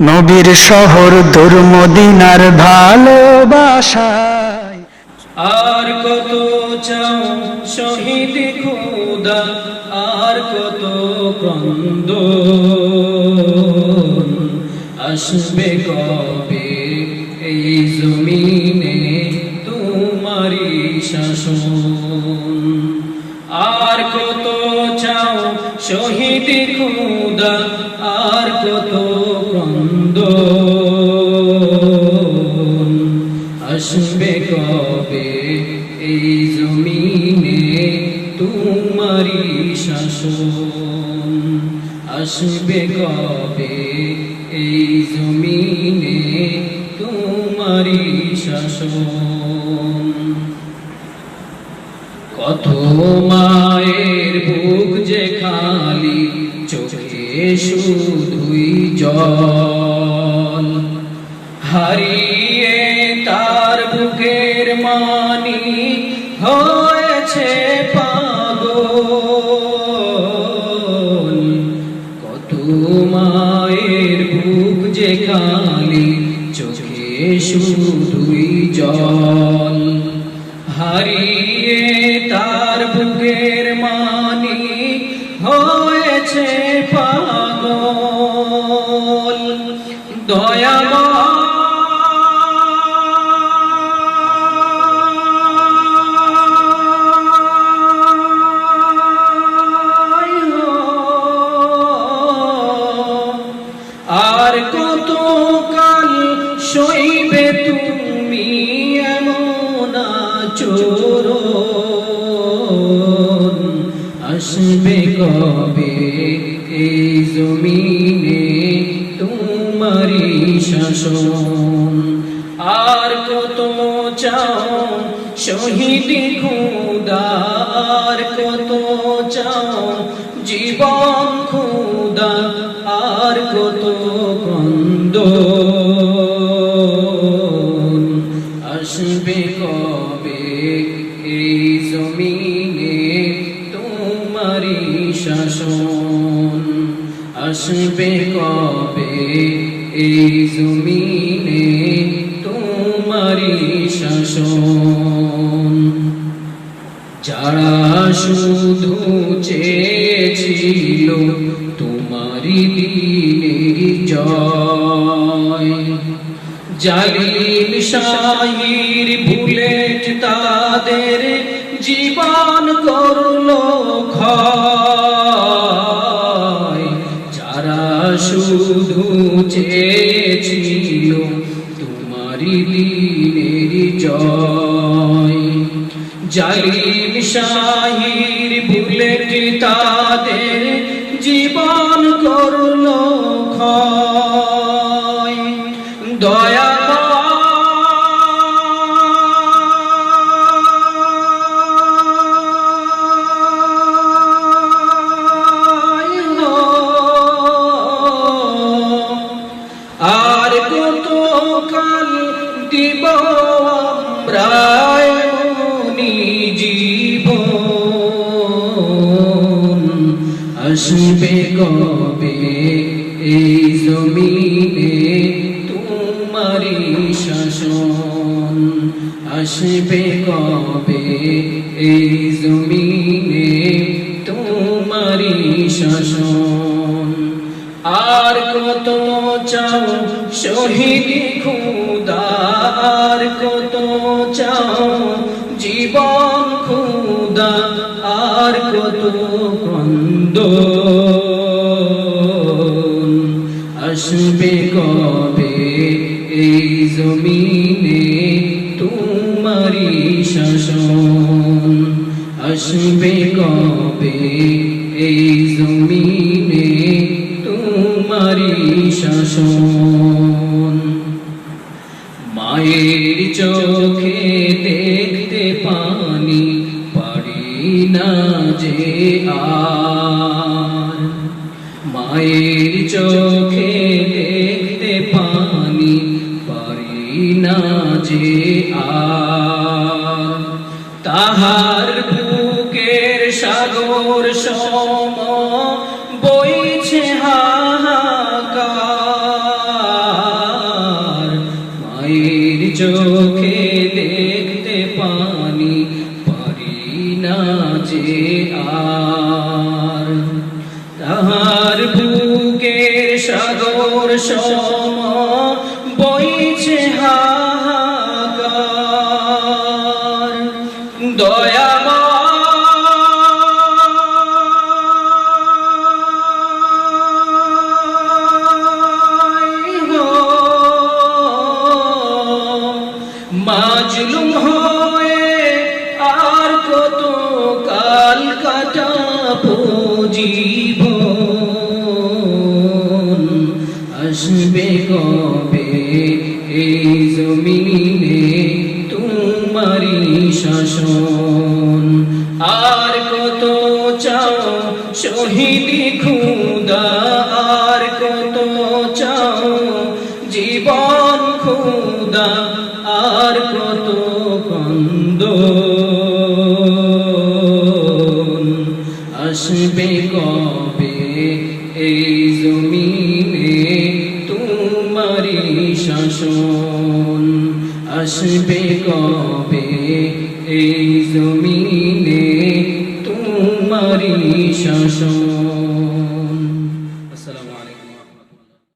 নবীর শহর দুর্মদিনার ভালোবাসায়। আর কত চাও শহীদ খুদা, আর কত ক্রন্দ। আসবে কবে এই জমিনে আর কত চাও? শহীদ খুদা, আর কত ক্রন্দ? আসবে কবে এই জমিনে তোমারি শাসন? আসবে কবে এই জমিনে তোমারি শাসন? কত মায়ের শুধুই জল। হারিয়ে তার বুকের মানি হয়েছে পাগল। কত মায়ের বুক যে খালি, চোখে শুধুই জল। হারিয়ে চোর আসবে কবে? এই জমিনে তোমারি শাসন। আর কত চাও শহীদ খুদা, আর কত চাও জীবন খুদা, আর কত শাসন আসবে কবে এই জমিনে তোমারি শাসন যারা শুধু চেয়েছিল তোমারি দিনের জয়। জালিম শাহির বুলেট তাদের জীবন করল। শুধু চেয়েছিল তোমারি দিনের জয়। জালিম শাহির বুলেট তাদের জীবন করল দয়া আসবে কবে? এই জমিনে তোমারি শাসন আসবে কবে? এই জমিনে তোমারি শাসন। আর কত চাও শহীদ খুদা? আর কত চাও জীবন খুদা? আর কত কন্দ আসবে কবে এই জমিনে তোমারি শাসন? আসবে কবে এই জমিনে তোমারি শাসন? আমার মায়ের চোখে দেখতে পানি, পারি না যে আর। তাহার বুকের সাগর সম বইছে হাহাকার। মায়ের চোখে দেখতে পানি বইছে আর কত চাও শহীদি খুদা আর কত চাও, জীবন খুদা আর কত কন্দ আসবে কবে এই জমিনে তোমারি শাসন? আসবে কবে এই জমিনে